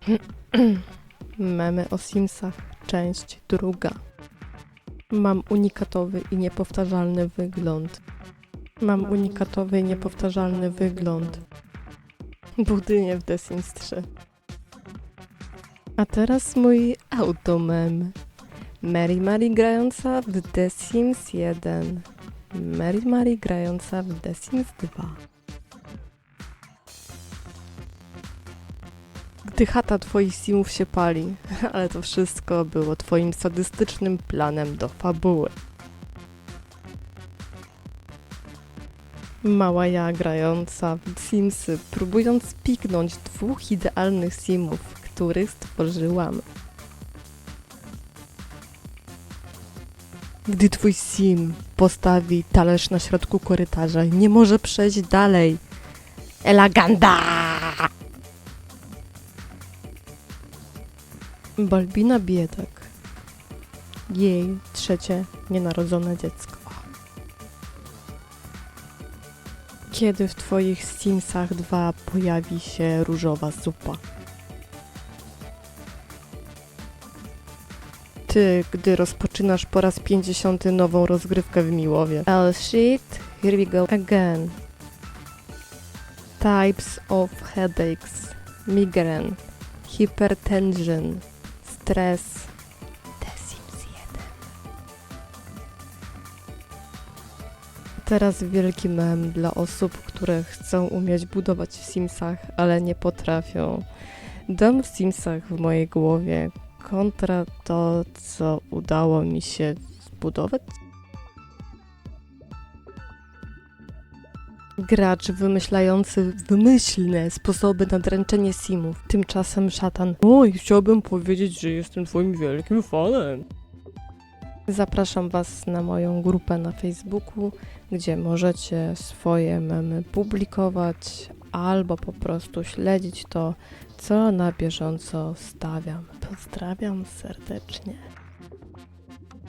Memy o Simsach, część druga. Mam unikatowy i niepowtarzalny wygląd. Mam unikatowy i niepowtarzalny wygląd. Budynie w The Sims 3. A teraz mój automem. Mary Mary grająca w The Sims 1. Mary Mary grająca w The Sims 2. Gdy chata twoich simów się pali, ale to wszystko było twoim sadystycznym planem do fabuły. Mała ja grająca w Simsy, próbując piknąć dwóch idealnych simów, których stworzyłam. Gdy twój sim postawi talerz na środku korytarza nie może przejść dalej. Elaganda! Balbina Biedak. Jej trzecie nienarodzone dziecko. Kiedy w twoich Simsach 2 pojawi się różowa zupa? Ty, gdy rozpoczynasz po raz 50 nową rozgrywkę w Miłowie. Oh shit, here we go again. Types of headaches. Migraine. Hypertension. Stres. The Sims 1. Teraz wielki mem dla osób, które chcą umieć budować w Simsach, ale nie potrafią. Dom w Simsach w mojej głowie kontra to, co udało mi się zbudować. Gracz wymyślający wymyślne sposoby na dręczenie simów. Tymczasem szatan. Oj, chciałbym powiedzieć, że jestem twoim wielkim fanem. Zapraszam Was na moją grupę na Facebooku, gdzie możecie swoje memy publikować albo po prostu śledzić to, co na bieżąco stawiam. Pozdrawiam serdecznie.